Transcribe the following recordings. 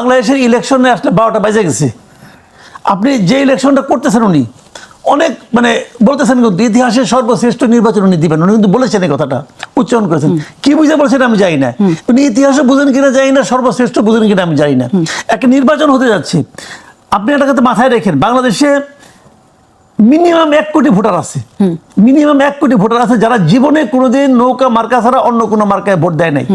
বাংলাদেশের ইলেকশনে আসলে বারোটা বাজে গেছে। আপনি যে ইলেকশনটা করতেছেন উনি অনেক মানে বলতেছেন কিন্তু ইতিহাসের সর্বশ্রেষ্ঠ নির্বাচন উনি দিবেন। উনি কিন্তু বলেছেন এই কথাটা উচ্চারণ করেছেন। কি বুঝে বলছেন আমি জানি না। উনি ইতিহাসও বুঝেন কিনা জানি না সর্বশ্রেষ্ঠ বুঝেন কিনা আমি জানি না। একটা নির্বাচন হতে যাচ্ছে। আপনি একটা কথা মাথায় রেখেন বাংলাদেশে মিনিমাম এক কোটি ভোটার আছে। মিনিমাম এক কোটি ভোটার আছে যারা জীবনে কোনোদিন নৌকা মার্কা ছাড়া অন্য কোনো মার্কায় ভোট দেয় নাই।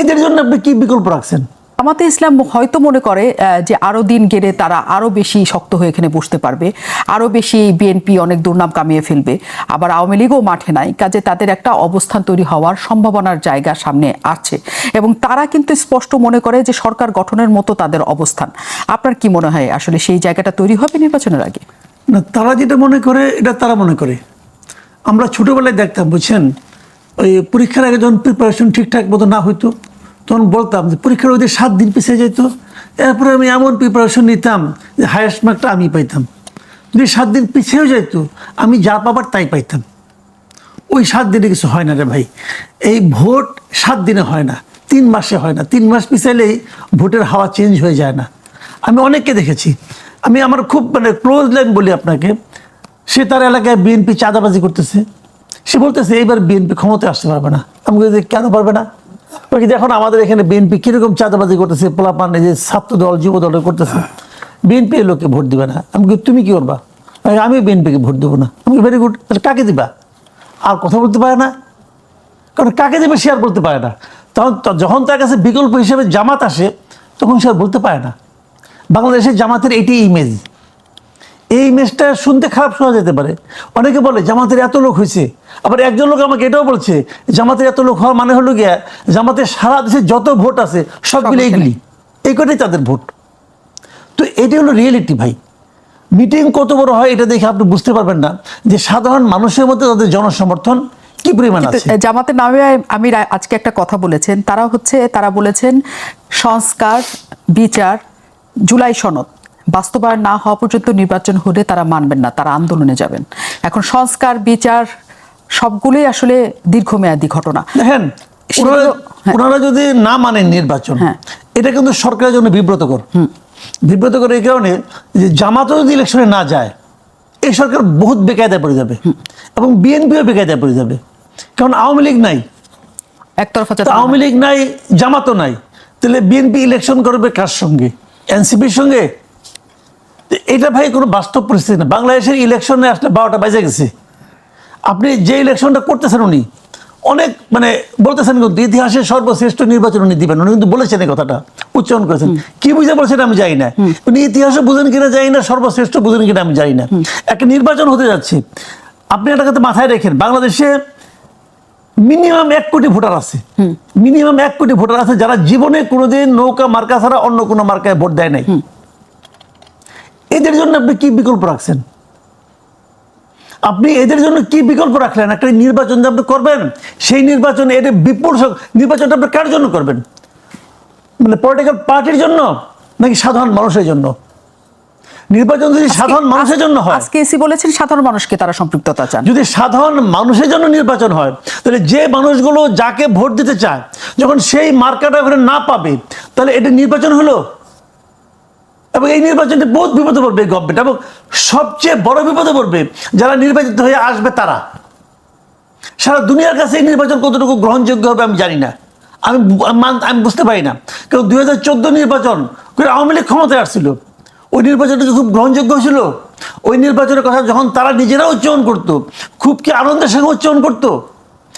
এদের জন্য আপনি কি বিকল্প রাখছেন? জামাতে ইসলাম হয়তো মনে করে যে আরও দিন গেলে তারা আরও বেশি শক্ত হয়ে এখানে বসতে পারবে আরও বেশি বিএনপি অনেক দুর্নাম কামিয়ে ফেলবে। আবার আওয়ামী লীগও মাঠে নাই কাজে তাদের একটা অবস্থান তৈরি হওয়ার সম্ভাবনার জায়গা সামনে আছে। এবং তারা কিন্তু স্পষ্ট মনে করে যে সরকার গঠনের মতো তাদের অবস্থান। আপনার কি মনে হয় আসলে সেই জায়গাটা তৈরি হবে নির্বাচনের আগে? না তারা যেটা মনে করে এটা তারা মনে করে। আমরা ছোটবেলায় দেখতাম বুঝছেন? ওই পরীক্ষার আগে যখন প্রিপারেশন ঠিকঠাক মতো না হইতো, তখন বলতাম যে পরীক্ষার ওই সাত দিন পিছিয়ে যেত এরপরে আমি এমন প্রিপারেশন নিতাম যে হায়েস্ট মার্কটা আমি পাইতাম। যদি সাত দিন পিছিয়েও যেত আমি যা পাবার তাই পাইতাম। ওই সাত দিনে কিছু হয় না রে ভাই। এই ভোট সাত দিনে হয় না, তিন মাসে হয় না। তিন মাস পিছাইলেই ভোটের হাওয়া চেঞ্জ হয়ে যায় না। আমি অনেককে দেখেছি। আমি আমার খুব মানে ক্লোজ লাইন বলি আপনাকে। সে তার এলাকায় বিএনপি চাঁদাবাজি করতেছে। সে বলতেছে এইবার বিএনপি ক্ষমতায় আসতে পারবে না। আমি বলি, কেন পারবে না? বলে দেখুন আমাদের এখানে বিএনপি কীরকম চাঁদাবাজি করতেছে পোলাপান যে ছাত্র দল যুব দল করতেছে। বিএনপি লোককে ভোট দিবে না। আমি তুমি কি করবা? আমি- বিএনপিকে ভোট দেবো না। আমি ভেরি গুড তাহলে কাকে দিবা? আর কথা বলতে পারে না। কারণ কাকে দেবে সে আর বলতে পারে না। তখন যখন তার কাছে বিকল্প হিসেবে জামাত আসে তখন সে আর বলতে পারে না। বাংলাদেশের জামাতের এটি ইমেজ এই ইমেজটা শুনতে খারাপ শোনা যেতে পারে। অনেকে বলে জামাতের এত লোক হয়েছে। আবার একজন লোক আমাকে এটাও বলছে জামাতের এত লোক হওয়ার মানে হলো গিয়া জামাতের সারা দেশে যত ভোট আছে সবগুলো এইগুলি এই কটাই তাদের ভোট। তো এটি হলো রিয়েলিটি ভাই। মিটিং কত বড় হয় এটা দেখে আপনি বুঝতে পারবেন না যে সাধারণ মানুষের মধ্যে তাদের জনসমর্থন কি পরিমাণ আছে? জামাতের নামে আমি আজকে একটা কথা বলেছেন। তারা হচ্ছে তারা বলেছেন সংস্কার বিচার জুলাই সনদ। বাস্তবায়ন না হওয়া পর্যন্ত নির্বাচন হলে তারা মানবেন না তারা আন্দোলনে যাবেন। এখন সংস্কার বিচার সবগুলোই আসলে দীর্ঘমেয়াদী ঘটনা। দেখেন ওনারা হ্যাঁ। ওনারা যদি না মানেন নির্বাচন হ্যাঁ। এটা কিন্তু সরকারের জন্য বিব্রতকর। বিব্রতকর এই কারণে যে জামাতও যদি ইলেকশনে না যায় এই সরকার বহুত বেকায়দায় পড়ে যাবে এবং বিএনপিও বেকায়দায় পড়ে যাবে। কারণ আওয়ামী লীগ নাই। একতরফা আওয়ামী লীগ নাই জামাতও নাই। তাহলে বিএনপি ইলেকশন করবে কার সঙ্গে? এনসিপির সঙ্গে? এটা ভাই কোনো বাস্তব পরিস্থিতি না। বাংলাদেশের ইলেকশনে আসলে বারোটা বাজে গেছে। আপনি যে ইলেকশনটা করতেছেন উনি অনেক মানে বলতেছেন কিন্তু ইতিহাসের সর্বশ্রেষ্ঠ নির্বাচন উনি দিবেন। উনি কিন্তু বলেছেন এই কথাটা উচ্চারণ করেছেন। কি বুঝে বলছেন আমি জানি না। উনি ইতিহাসও বুঝেন কিনা জানি না সর্বশ্রেষ্ঠ বুঝেন কিনা আমি জানি না। একটা নির্বাচন হতে যাচ্ছে। আপনি একটা কথা মাথায় রেখেন বাংলাদেশে মিনিমাম এক কোটি ভোটার আছে। মিনিমাম এক কোটি ভোটার আছে যারা জীবনে কোনোদিন নৌকা মার্কা ছাড়া অন্য কোনো মার্কায় ভোট দেয় নাই। এদের জন্য আপনি কি বিকল্প রাখছেন? আপনি এদের জন্য কি বিকল্প রাখলেন? একটা নির্বাচন যে আপনি করবেন সেই নির্বাচনে এর বিপুল নির্বাচনটা আপনি কার জন্য করবেন? মানে পলিটিক্যাল পার্টির জন্য নাকি সাধারণ মানুষের জন্য? নির্বাচন যদি সাধারণ মানুষের জন্য হয় আজকে এসি বলেছেন সাধারণ মানুষকে তারা সম্পৃক্ততা চান। যদি সাধারণ মানুষের জন্য নির্বাচন হয় তাহলে যে মানুষগুলো যাকে ভোট দিতে চায় যখন সেই মার্কাটা ওখানে না পাবে তাহলে এটা নির্বাচন হলো? এবং এই নির্বাচনে বহুত বিপদে পড়বে গভর্নমেন্ট এবং সবচেয়ে বড় বিপদে পড়বে যারা নির্বাচিত হয়ে আসবে তারা। সারা দুনিয়ার কাছে এই নির্বাচন কতটুকু গ্রহণযোগ্য হবে আমি জানি না। আমি আমি বুঝতে পারি না। কারণ দুই হাজার চোদ্দ নির্বাচন করে আওয়ামী লীগ ক্ষমতায় আসছিল, ওই নির্বাচনটা খুব গ্রহণযোগ্য ছিল ওই নির্বাচনের কথা যখন তারা নিজেরা উচ্চারণ করতো, খুব কি আনন্দের সঙ্গে উচ্চারণ করতো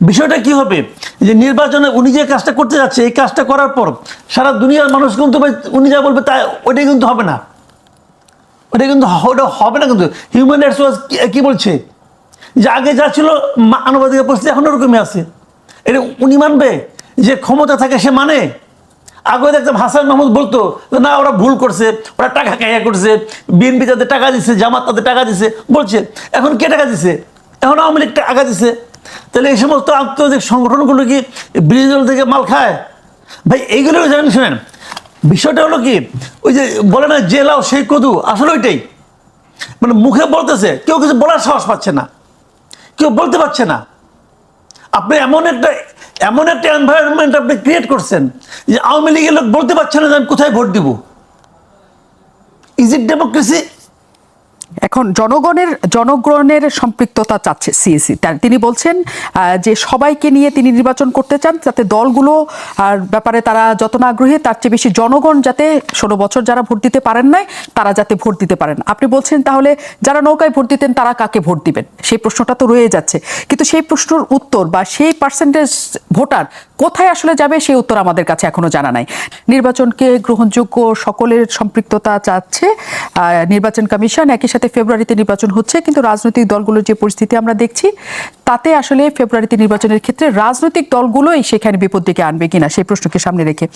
বিষয়টা কি হবে? যে নির্বাচনে উনি যে কাজটা করতে যাচ্ছে, এই কাজটা করার পর সারা দুনিয়ার মানুষ কিন্তু উনি যা বলবে তা, ওইটাই কিন্তু হবে না। ওটা কিন্তু ওটা হবে না কিন্তু। হিউম্যান রাইটস ওয়াচ কি বলছে? যে আগে যা ছিল মানবাধিকার পরিস্থিতি এখন ওরকমই আছে। এটা উনি মানবে যে ক্ষমতা থাকে সে মানে। আগে দেখতাম হাসান মাহমুদ বলতো না, ওরা ভুল করছে, ওরা টাকা খাইয়া করছে, বিএনপি তাদের টাকা দিছে, জামাত তাদের টাকা দিছে, বলছে, এখন কে টাকা দিছে? এখন আওয়ামী লীগ টাকা দিছে। তাহলে এই সমস্ত আন্তর্জাতিক সংগঠনগুলো কি বিরোধী দল থেকে মাল খায়? ভাই, এইগুলো জানেন, শুনেন। বিষয়টা হলো কি, ওই যে বলে না, যে লাও সেই কদু, আসলে ওইটাই। মানে মুখে বলতেছে, কেউ কিছু বলার সাহস পাচ্ছে না। কেউ বলতে পারছে না। আপনি এমন একটা এমন একটা এনভায়রনমেন্ট আপনি ক্রিয়েট করছেন, যে আওয়ামী লীগের লোক বলতে পারছে না যে আমি কোথায় ভোট দিব। ইজ ইট ডেমোক্রেসি এখন জনগণের জনগণের সম্পৃক্ততা চাচ্ছে সিএসি তিনি বলছেন যে সবাইকে নিয়ে তিনি নির্বাচন করতে চান, যাতে দলগুলো, আর ব্যাপারে তারা যত না আগ্রহী, তার চেয়ে বেশি জনগণ যাতে ষোলো বছর যারা ভোট দিতে পারেন নাই, তারা যাতে ভোট দিতে পারেন। আপনি বলছেন তাহলে, যারা নৌকায় ভোট দিতেন, তারা কাকে ভোট দিবেন? সেই প্রশ্নটা তো রয়ে যাচ্ছে। কিন্তু সেই প্রশ্নের উত্তর বা সেই পার্সেন্টেজ ভোটার কোথায় আসলে যাবে সেই উত্তর আমাদের কাছে এখনও জানা নাই। নির্বাচনকে গ্রহণযোগ্য সকলের সম্পৃক্ততা চাচ্ছে নির্বাচন কমিশন। একই সাথে ফেব্রুয়ারিতে নির্বাচন হচ্ছে, কিন্তু রাজনৈতিক দলগুলোর যে পরিস্থিতি আমরা দেখছি, তাতে আসলে ফেব্রুয়ারিতে নির্বাচনের ক্ষেত্রে রাজনৈতিক দলগুলোই সেখানে বিপদ ডেকে আনবে কিনা সেই প্রশ্নকে সামনে রেখে।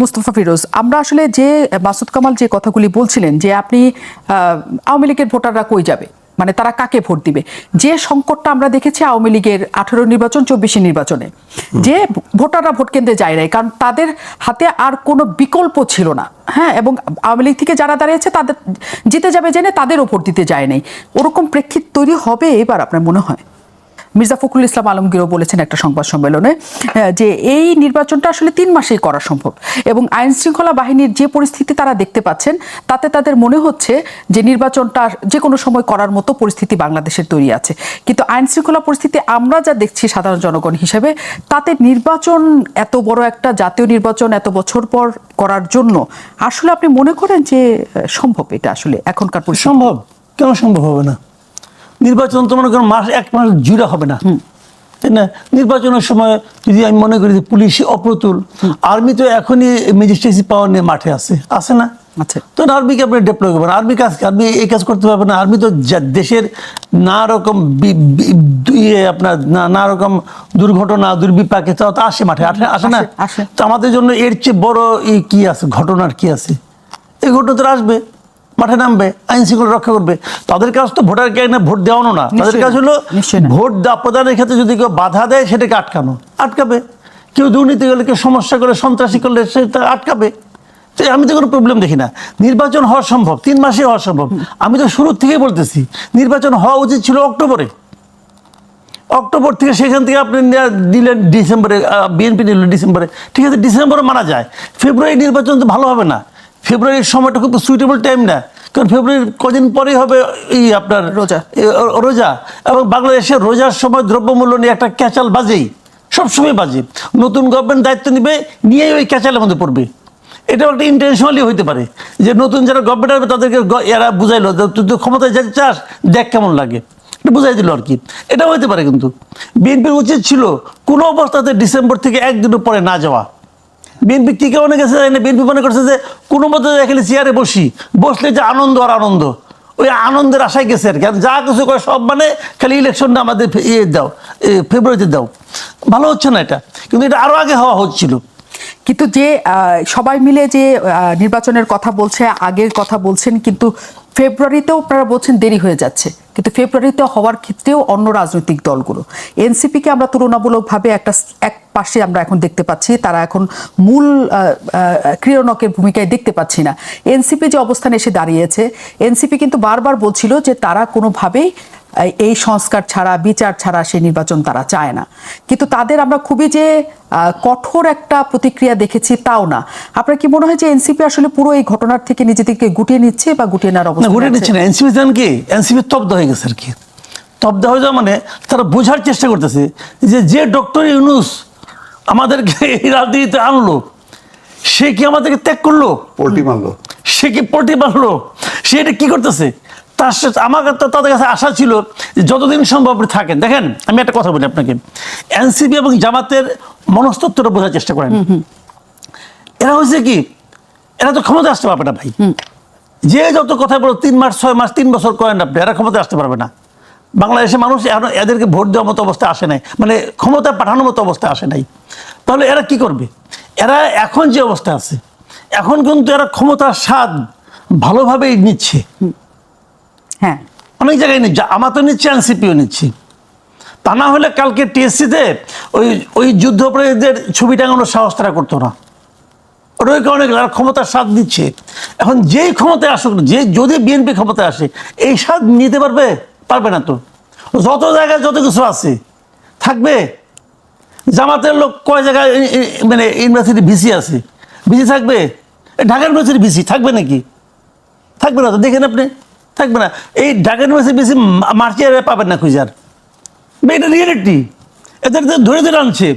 মুস্তফা ফিরোজ, আমরা আসলে যে, মাসুদ কামাল যে কথাগুলি বলছিলেন যে আপনি আওয়ামী লীগের ভোটাররা কই যাবে? মানে তারা কাকে ভোট দিবে? যে সংকটটা আমরা দেখেছি আওয়ামী লীগের আঠেরো নির্বাচন চব্বিশে নির্বাচনে। যে ভোটাররা ভোট কেন্দ্রে যায় নাই কারণ তাদের হাতে আর কোনো বিকল্প ছিল না। হ্যাঁ এবং আওয়ামী লীগ থেকে যারা দাঁড়িয়েছে তাদের জিতে যাবে জেনে তাদেরও ভোট দিতে যায় নাই। ওরকম প্রেক্ষিত তৈরি হবে এবার আপনার মনে হয়? মির্জা ফখরুল ইসলাম আলমগীরও বলেছেন একটা সংবাদ সম্মেলনে যে এই নির্বাচনটা আসলে তিন মাসেই করা সম্ভব। এবং আইন শৃঙ্খলা বাহিনীর যে পরিস্থিতি তারা দেখতে পাচ্ছেন, তাতে তাদের মনে হচ্ছে যে নির্বাচনটা যে কোনো সময় করার মতো পরিস্থিতি বাংলাদেশের তৈরি আছে। কিন্তু আইন শৃঙ্খলা পরিস্থিতি আমরা যা দেখছি সাধারণ জনগণ হিসেবে, তাতে নির্বাচন এত বড় একটা জাতীয় নির্বাচন এত বছর পর করার জন্য, আসলে আপনি মনে করেন যে সম্ভব এটা আসলে এখনকার সম্ভব। কেন সম্ভব হবে না? নির্বাচন তো মনে করেন মাস এক মাস জুড়ে হবে না। তাই না? নির্বাচনের সময় যদি আমি মনে করি যে পুলিশ অপ্রতুল আর্মি তো এখনই ম্যাজিস্ট্রেসি পাওয়ার নিয়ে মাঠে আছে। আছে না? আচ্ছা তো আর্মিকে আপনি ডেপ্লয় করবেন। আর্মি কাজ আর্মি এই কাজ করতে পারবে না। আর্মি তো দেশের না রকম ইয়ে আপনার না- রকম দুর্ঘটনা দুর্বিপাকে তো তো আসে মাঠে। আসে না। তো আমাদের জন্য এর চেয়ে বড় ই কি আছে? ঘটনার কি আছে? এই ঘটনা তো আসবে। মাঠে নামবে আইন শৃঙ্খলা রক্ষা করবে। তাদের কাজ তো ভোটার কে না ভোট দেওয়ানো না। তাদের কাজ হলো ভোট প্রদানের ক্ষেত্রে যদি কেউ বাধা দেয় সেটাকে আটকানো। আটকাবে। কেউ দুর্নীতি করলে কেউ সমস্যা করে সন্ত্রাসী করলে সেটা আটকাবে। তো আমি তো কোনো প্রবলেম দেখি না। নির্বাচন হওয়া সম্ভব তিন মাসে হওয়া সম্ভব। আমি তো শুরু থেকেই বলতেছি নির্বাচন হওয়া উচিত ছিল অক্টোবরে। অক্টোবর থেকে সেখান থেকে আপনি দিলেন ডিসেম্বরে বিএনপি নিল ডিসেম্বরে। ঠিক আছে ডিসেম্বরে মানা যায়। ফেব্রুয়ারি নির্বাচন তো ভালো হবে না। ফেব্রুয়ারির সময়টা খুব সুইটেবল টাইম না। কারণ ফেব্রুয়ারির কদিন পরেই হবে এই আপনার রোজা। রোজা। এবং বাংলাদেশে রোজার সময় দ্রব্যমূল্য নিয়ে একটা ক্যাচাল বাজেই সবসময় বাজে। নতুন গভর্নমেন্ট দায়িত্ব নিবে নিয়েই ওই ক্যাচালের মধ্যে পড়বে। এটাও একটা ইন্টেনশনালি হইতে পারে যে নতুন যারা গভর্নমেন্ট আসবে তাদেরকে এরা বুঝাইলো যে তুই তো ক্ষমতায় যেতে চাস দেখ কেমন লাগে। এটা বুঝাই দিল আর কি। এটা হইতে পারে কিন্তু। বিএনপির উচিত ছিল কোনো অবস্থাতে ডিসেম্বর থেকে একদিনের পরে না যাওয়া। বিএনপি কি কারণে গেছে জানি না, বিএনপি মনে করছে যে কোনো মতো এখানে চেয়ারে বসি, বসলে যে আনন্দ আর আনন্দ, ওই আনন্দের আশায় গেছে আর কি। যা কিছু করে সব মানে খালি ইলেকশনটা আমাদের ইয়ে দাও ফেব্রুয়ারিতে দাও। ভালো হচ্ছে না এটা, কিন্তু এটা আরও আগে হওয়া হচ্ছিল। কিন্তু যে সবাই মিলে যে নির্বাচনের কথা বলছে, আগের কথা বলছেন, কিন্তু ফেব্রুয়ারিতেও আপনারা বলছেন দেরি হয়ে যাচ্ছে। কিন্তু ফেব্রুয়ারিতে হওয়ার ক্ষেত্রেও অন্য রাজনৈতিক দলগুলো। এনসিপিকে আমরা তুলনামূলকভাবে একটা এক পাশে আমরা এখন দেখতে পাচ্ছি, তারা এখন মূল ক্রীড়নকের ভূমিকায় দেখতে পাচ্ছি না। এনসিপি যে অবস্থানে এসে দাঁড়িয়েছে, এনসিপি কিন্তু বারবার বলছিল যে তারা কোনোভাবেই এই- এই সংস্কার ছাড়া বিচার ছাড়া সেই নির্বাচন তারা চায় না। কিন্তু তাদের আমরা খুবই যে আহ, কঠোর একটা প্রতিক্রিয়া দেখেছি তাও না। আপনার কি মনে হয় যে এনসিপি আসলে পুরো এই ঘটনার থেকে নিজেদেরকে গুটিয়ে নিচ্ছে বা গুটিয়ে নেওয়ার অবস্থা ঘুরে নিচ্ছে না। এনসিপি জান কি? এনসিপি তব্দ হয়ে গেছে আর কি। তব্দ হয়ে যাওয়া মানে তারা বোঝার চেষ্টা করতেছে যে যে ডক্টর ইউনুস আমাদেরকে এই রাজনীতিতে আনলো সে কি আমাদেরকে ত্যাগ করল? পোল্ট্রি মারলো। সে কি পোল্ট্রি মারলো? সে এটা কি করতেছে? তার সাথে আমার তাদের কাছে আশা ছিল যে যতদিন সম্ভব থাকেন। দেখেন আমি একটা কথা বলি আপনাকে। এনসিপি এবং জামাতের মনস্তত্বটা বোঝার চেষ্টা করেন। এরা হয়েছে কি? এরা তো ক্ষমতা আসতে পারবে না ভাই। যে যত কথা বলো তিন মাস ছয় মাস তিন বছর করেন আপনি এরা ক্ষমতা আসতে পারবে না। বাংলাদেশের মানুষ এখন এদেরকে ভোট দেওয়ার মতো অবস্থা আসে নাই। মানে ক্ষমতা পাঠানোর মতো অবস্থা আসে নাই। তাহলে এরা কি করবে? এরা এখন যে অবস্থা আছে এখন কিন্তু এরা ক্ষমতার স্বাদ ভালোভাবেই নিচ্ছে। হ্যাঁ। অনেক জায়গায় নিচ্ছে আমার তো নিচ্ছে, এনসিপিও নিচ্ছি। তা না হলে কালকে টিএসসিতে ওই ওই যুদ্ধপরাধীদের ছবি টাঙানোর সাহস তারা করতো না। ওটার কারণে তারা ক্ষমতার স্বাদ দিচ্ছে। এখন যেই ক্ষমতায় আসুক, যে যদি বিএনপি ক্ষমতায় আসে, এই স্বাদ নিতে পারবে? পারবে না তো। যত জায়গায় যত কিছু আছে, থাকবে। জামাতের লোক কয় জায়গায় মানে ইউনিভার্সিটি ভিসি আছে। ভিসি থাকবে? ঢাকা ইউনিভার্সিটি ভিসি থাকবে নাকি? থাকবে না তো, দেখেন আপনি। থাকবে না। এই ঢাকা ইউনিভার্সিটি বেশি মার্চিয়ারে পাবেন না খুঁজার এটা রিয়েলিটি এদের ধরে ধরে আনছে।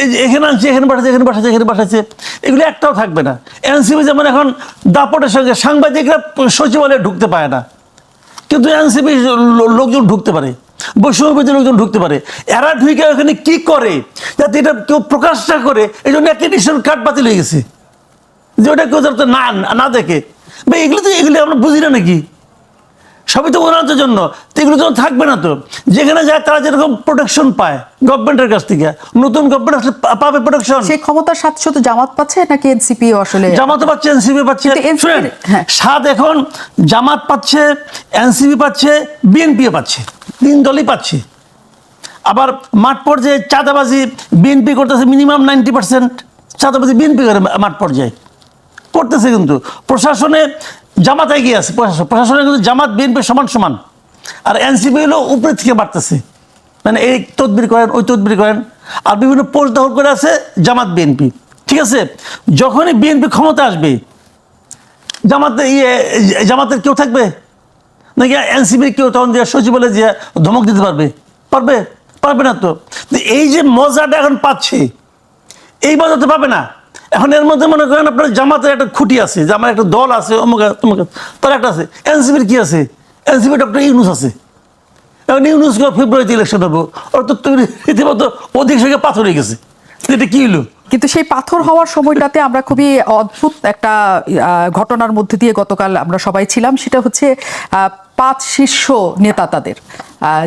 এই যে এখানে আনছে, এখানে পাঠাচ্ছে এখানে পাঠাচ্ছে এখানে পাঠাচ্ছে। এগুলো একটাও থাকবে না। এনসিপি যেমন এখন দাপটের সঙ্গে সাংবাদিকরা সচিবালয়ে ঢুকতে পায় না। কিন্তু এনসিপি লোকজন ঢুকতে পারে। বৈষম্যবিধি লোকজন ঢুকতে পারে। এরা ঢুকে ওখানে কি করে? যাতে এটা কেউ প্রকাশ না করে এই জন্য একটা অ্যাক্রেডিটেশন কার্ড বাতিল হয়ে গেছে। যে ওটা কেউ যাতে না না দেখে। বা, এগুলো তো এগুলো আমরা বুঝি না নাকি? সবই তো উন্নয়নের জন্য। তো এগুলো তো থাকবে না তো। যেখানে যায় তারা যেরকম প্রোটেকশন পায় গভর্নমেন্টের কাছ থেকে। নতুন গভর্নমেন্ট আসলে পাবে প্রোটেকশন সেই ক্ষমতার সাথে শুধু জামাত পাচ্ছে নাকি এনসিপি আসলে জামাত পাচ্ছে এনসিপি পাচ্ছে। শুনেন হ্যাঁ। সাত এখন জামাত পাচ্ছে এনসিপি পাচ্ছে বিএনপিও পাচ্ছে। তিন দলই পাচ্ছে। আবার মাঠ পর্যায়ে চাঁদাবাজি বিএনপি করতেছে মিনিমাম নাইনটি পার্সেন্ট চাঁদাবাজি বিএনপি করে মাঠ পর্যায়ে। করতেছে কিন্তু। প্রশাসনে জামাত এগিয়ে আছে, প্রশাসন। প্রশাসনে কিন্তু জামাত, বিএনপি সমান সমান। আর এনসিপি হলো উপরে থেকে বাড়তেছে। মানে এই তদবির করেন, ওই তদবির করেন। আর বিভিন্ন পোস্ট দখল করে আছে জামাত, বিএনপি। ঠিক আছে? যখনই বিএনপি ক্ষমতা আসবে, জামাতে ইয়ে জামাতের কেউ থাকবে? নাকি এনসিপির কেউ তখন দিয়ে সচিবালয়ে যে ধমক দিতে পারবে? পারবে? পারবে না তো। এই যে মজাটা এখন পাচ্ছে এই মজা তো পাবে না। এখন এর মধ্যে মনে করেন আপনার জামাতের একটা খুঁটি আছে, যে আমার একটা দল আছে, অমুক আছে। তার একটা আছে। এনসিপির কি আছে? এনসিপি ডক্টর ইউনুস আছে। এখন ইউনুস ফেব্রুয়ারিতে ইলেকশন হবে, ওর তো তৈরি রীতিমতো অধিক সঙ্গে পাথর হয়ে গেছে। এটা কি হলো কিন্তু সেই পাথর হওয়ার সময়টাতে আমরা খুবই অদ্ভুত একটা ঘটনার মধ্যে দিয়ে গতকাল আমরা সবাই ছিলাম, সেটা হচ্ছে পাঁচ শীর্ষ নেতা তাদের।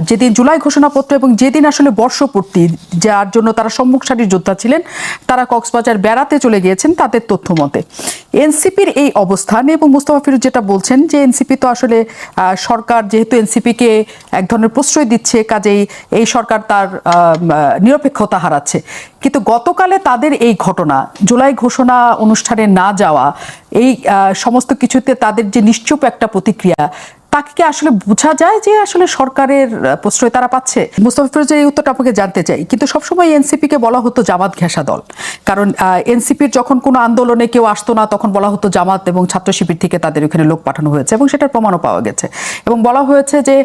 যেদিন জুলাই ঘোষণাপত্র এবং যেদিন আসলে বর্ষপূর্তি, যার জন্য তারা সম্মুখ সারির যোদ্ধা ছিলেন, তারা কক্সবাজার বেড়াতে চলে গিয়েছেন তাদের তথ্য মতে। এনসিপির এই অবস্থান এবং মুস্তফা ফিরোজ যেটা বলছেন যে এনসিপি তো আসলে সরকার যেহেতু এনসিপিকে এক ধরনের প্রশ্রয় দিচ্ছে, কাজেই এই সরকার তার নিরপেক্ষতা হারাচ্ছে। কিন্তু গতকালে তাদের এই ঘটনা, জুলাই ঘোষণা অনুষ্ঠানে না যাওয়া, এই সমস্ত কিছুতে তাদের যে নিশ্চুপ একটা প্রতিক্রিয়া তাকে কি আসলে বোঝা যায় যে আসলে সরকারের প্রশ্রয় তারা পাচ্ছে। মুস্তফা ফিরোজের এই উত্তরটা আপনাকে জানতে চাই, কিন্তু সবসময় এনসিপি কে বলা হতো জামাত ঘেঁষা দল। কারণ এনসিপির যখন কোনো আন্দোলনে কেউ আসতো না, তখন বলা হতো জামাত এবং ছাত্র শিবির থেকে তাদের ওখানে লোক পাঠানো হয়েছে এবং সেটার প্রমাণও পাওয়া গেছে। এবং বলা হয়েছে যে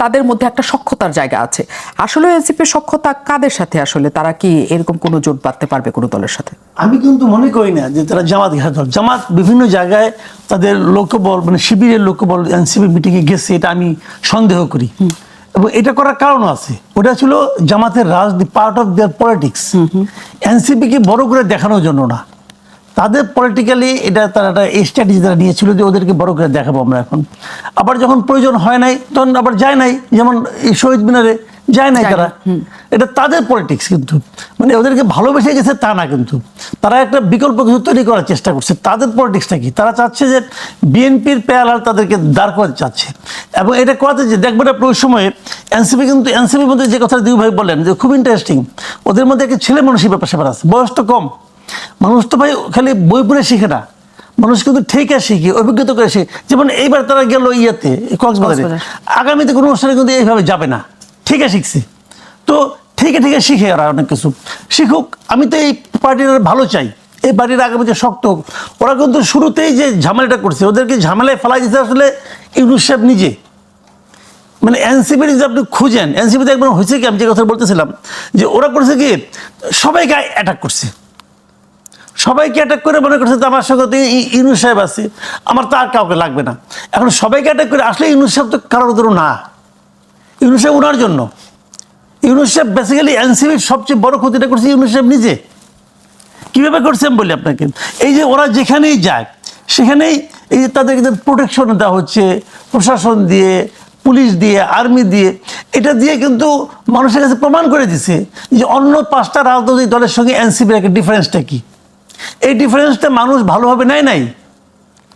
তাদের মধ্যে একটা সক্ষতার জায়গা আছে। আসলে এনসিপির সক্ষতা কাদের সাথে আসলে? তারা কি এরকম কোনো জোট বাঁধতে পারবে কোনো দলের সাথে? আমি কিন্তু মনে করি না যে তারা জামাত ঘাত দল। জামাত বিভিন্ন জায়গায় তাদের লোকবল মানে শিবিরের লোকবল এনসিপি মিটিংয়ে গেছে এটা আমি সন্দেহ করি। এবং এটা করার কারণও আছে। ওটা ছিল জামাতের রাজনীতি পার্ট অফ দেয়ার পলিটিক্স এনসিপিকে বড় করে দেখানোর জন্য না। তাদের পলিটিক্যালি এটা তারা একটা স্ট্র্যাটেজি তারা নিয়েছিল যে ওদেরকে বড় করে দেখাবো আমরা এখন। আবার যখন প্রয়োজন হয় নাই তখন আবার যায় নাই যেমন এই শহীদ মিনারে যায় নাই তারা। এটা তাদের পলিটিক্স কিন্তু। মানে ওদেরকে ভালোবেসে গেছে তা না কিন্তু। তারা একটা বিকল্প কিছু তৈরি করার চেষ্টা করছে। তাদের পলিটিক্সটা কি? তারা চাচ্ছে যে বিএনপির পেয়ালাল তাদেরকে দাঁড় করাতে চাচ্ছে। এবং এটা করাতে যে দেখবেন আপনি ওই সময়ে এনসিপি কিন্তু এনসিপির মধ্যে যে কথা দুই ভাই বলেন যে খুব ইন্টারেস্টিং ওদের মধ্যে একটা ছেলে মানুষের ব্যাপার স্যাপার আছে। বয়স তো কম। মানুষ তো ভাই খালি বই পড়ে শিখে না। মানুষ কিন্তু ঠিকা শিখে অভিজ্ঞতা করে শিখে। যেমন এইবার তারা গেল ইয়েতে কক্সবাজারে। কক্সবাজার। আগামীতে কোনো অনুষ্ঠানে কিন্তু এইভাবে যাবে না। ঠিকা শিখছে। তো ঠিকে ঠিকে শিখে ওরা অনেক কিছু। শিখুক, আমি তো এই পার্টির ভালো চাই। এই পার্টির আগামীতে শক্ত হোক। ওরা কিন্তু শুরুতেই যে ঝামেলাটা করছে, ওদেরকে ঝামেলায় ফেলাই দিতে আসলে ইউনুস সাহেব নিজে। মানে এনসিপি যদি আপনি খুঁজেন এনসিপিতে একবার হয়েছে কি? আমি যে কথা বলতেছিলাম, যে ওরা করছে কি? সবাইকে অ্যাটাক করছে। সবাইকে অ্যাটাক করে মনে করছে যে আমার সঙ্গে তো ইউনুস সাহেব আছে, আমার তো আর কাউকে লাগবে না। এখন সবাইকে অ্যাটাক করে, আসলে ইউনুস সাহেব তো কারোর ধরো না। ইউনুস সাহেব ওনার জন্য। ইউনুস সাহেব বেসিক্যালি এনসিবির সবচেয়ে বড় ক্ষতিটা করছে ইউনুস সাহেব নিজে। কীভাবে করছে আমি বলি আপনাকে? এই যে ওরা যেখানেই যায়, সেখানেই এই যে তাদেরকে প্রোটেকশন দেওয়া হচ্ছে, প্রশাসন দিয়ে, পুলিশ দিয়ে আর্মি দিয়ে। এটা দিয়ে কিন্তু মানুষের কাছে প্রমাণ করে দিছে যে অন্য পাঁচটা রাজনৈতিক দলের সঙ্গে এনসিপির একটা ডিফারেন্সটা কী? এই ডিফারেন্সটা মানুষ ভালোভাবে নেয় নাই?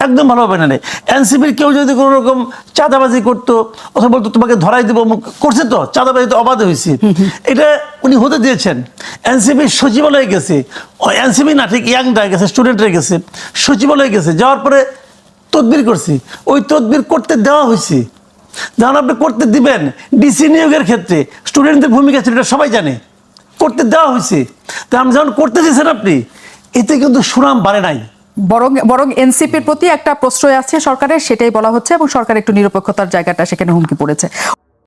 একদম ভালোভাবে নেয় নাই এনসিপির কেউ যদি কোনো রকম চাঁদাবাজি করতো, অথবা বলতো, তোমাকে ধরাই দেবো করছে তো, চাঁদাবাজি তো অবাধ হয়েছে। এটা উনি হতে দিয়েছেন। এনসিপির সচিবালয়ে গেছে। এনসিপি না, ঠিক ইয়াংরা গেছে, স্টুডেন্টরা গেছে। সচিবালয়ে গেছে, যাওয়ার পরে তদবির করছি। ওই তদবির করতে দেওয়া হয়েছে। যখন আপনি করতে দিবেন ডিসি নিয়োগের ক্ষেত্রে, স্টুডেন্টদের ভূমিকা ছিল এটা সবাই জানে। করতে দেওয়া হয়েছে। তা আমি যখন করতে দিয়েছেন আপনি, এতে কিন্তু সুনাম বাড়ে নাই। বরং বরং এনসিপির প্রতি একটা প্রশ্রয় আছে সরকারের, সেটাই বলা হচ্ছে এবং সরকার একটু নিরপেক্ষতার জায়গাটা সেখানে হুমকি পড়েছে।